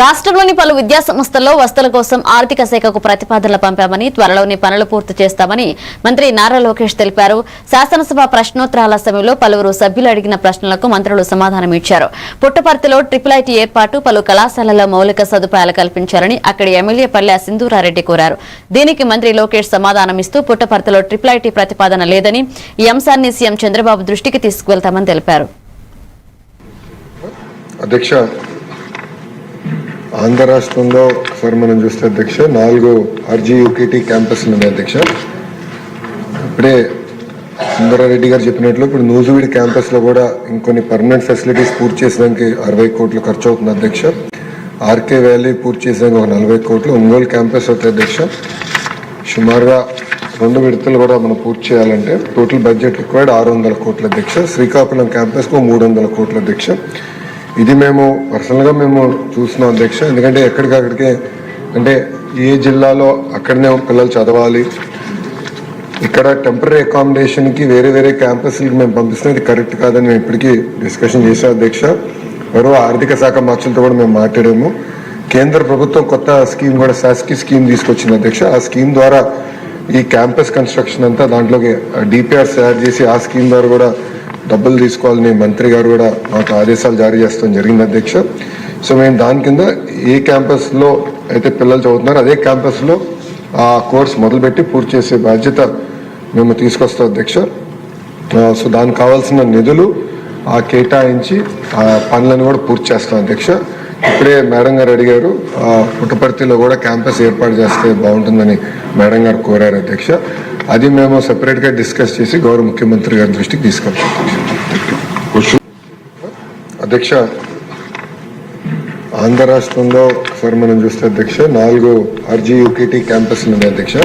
రాష్ట్రంలోని పలు విద్యాసంస్థల్లో వసతుల కోసం ఆర్థిక శాఖకు ప్రతిపాదనలు పంపామని త్వరలోనే పనులు పూర్తి చేస్తామని మంత్రి నారా లోకేష్ తెలిపారు. శాసనసభ ప్రశ్నోత్తరాల సమయంలో పలువురు సభ్యులు అడిగిన ప్రశ్నలకు మంత్రులు సమాధానం ఇచ్చారు. పుట్టపర్తిలో ట్రిపుల్ ఐటీ ఏర్పాటు పలు కళాశాలల్లో మౌలిక సదుపాయాలు కల్పించాలని అక్కడి ఎమ్మెల్యే పల్లె సింధూరారెడ్డి కోరారు. దీనికి మంత్రి లోకేష్ సమాధానమిస్తూ పుట్టపర్తిలో ట్రిపుల్ ఐటీ ప్రతిపాదన లేదని ఈ అంశాన్ని సీఎం చంద్రబాబు దృష్టికి తీసుకువెళ్తామని తెలిపారు. అధ్యక్ష ఆంధ్ర రాష్ట్రంలో ఒకసారి మనం చూస్తే అధ్యక్ష నాలుగు ఆర్జీ క్యాంపస్ క్యాంపస్లు ఉన్నాయి అధ్యక్ష. ఇప్పుడే సుందరారెడ్డి గారు చెప్పినట్లు ఇప్పుడు నూజువీడి క్యాంపస్లో కూడా ఇంకొన్ని పర్మనెంట్ ఫెసిలిటీస్ పూర్తి చేసడానికి అరవై కోట్లు ఖర్చు అవుతుంది అధ్యక్ష. ఆర్కే వ్యాలీ పూర్తి చేసడానికి ఒక నలభై కోట్లు ఒంగోలు క్యాంపస్ అవుతుంది అధ్యక్ష. సుమారుగా రెండు విడతలు కూడా మనం పూర్తి చేయాలంటే టోటల్ బడ్జెట్ రిక్వైర్డ్ ఆరు వందల కోట్ల అధ్యక్ష. శ్రీకాకుళం క్యాంపస్కు మూడు వందల కోట్ల అధ్యక్ష. ఇది మేము పర్సనల్గా మేము చూస్తున్నాం అధ్యక్ష. ఎందుకంటే ఎక్కడికక్కడికే అంటే ఏ జిల్లాలో అక్కడనే పిల్లలు చదవాలి. ఇక్కడ టెంపరీ అకామిడేషన్కి వేరే వేరే క్యాంపస్లకి మేము పంపిస్తున్నది కరెక్ట్ కాదని మేము ఇప్పటికీ డిస్కషన్ చేసాం అధ్యక్ష. మరో ఆర్థిక శాఖ మార్చులతో కూడా మేము మాట్లాడాము. కేంద్ర ప్రభుత్వం కొత్త స్కీమ్ కూడా శాస్కి స్కీమ్ తీసుకొచ్చింది అధ్యక్ష. ఆ స్కీమ్ ద్వారా ఈ క్యాంపస్ కన్స్ట్రక్షన్ అంతా దాంట్లోకి డిపిఆర్ తయారు చేసి ఆ స్కీమ్ ద్వారా కూడా డబ్బులు తీసుకోవాలని మంత్రి గారు కూడా మాకు ఆదేశాలు జారీ చేస్తాం జరిగింది అధ్యక్ష. సో మేము దాని కింద ఏ క్యాంపస్లో అయితే పిల్లలు చదువుతున్నారో అదే క్యాంపస్లో ఆ కోర్స్ మొదలుపెట్టి పూర్తి చేసే బాధ్యత మేము తీసుకొస్తాం అధ్యక్ష. సో దానికి కావాల్సిన నిధులు ఆ కేటాయించి ఆ పనులను కూడా పూర్తి చేస్తాం అధ్యక్ష. ఇప్పుడే మేడం గారు అడిగారు ఆ, పుట్టపర్తిలో కూడా క్యాంపస్ ఏర్పాటు చేస్తే బాగుంటుందని మేడం గారు కోరారు అధ్యక్ష. అది మేము సెపరేట్గా డిస్కస్ చేసి గౌరవ ముఖ్యమంత్రి గారి దృష్టికి తీసుకెళ్తాం అధ్యక్ష ఆంధ్ర రాష్ట్రంలో ఒకసారి మనం చూస్తే అధ్యక్ష నాలుగు ఆర్జీ క్యాంపస్ క్యాంపస్లు ఉన్నాయి అధ్యక్ష.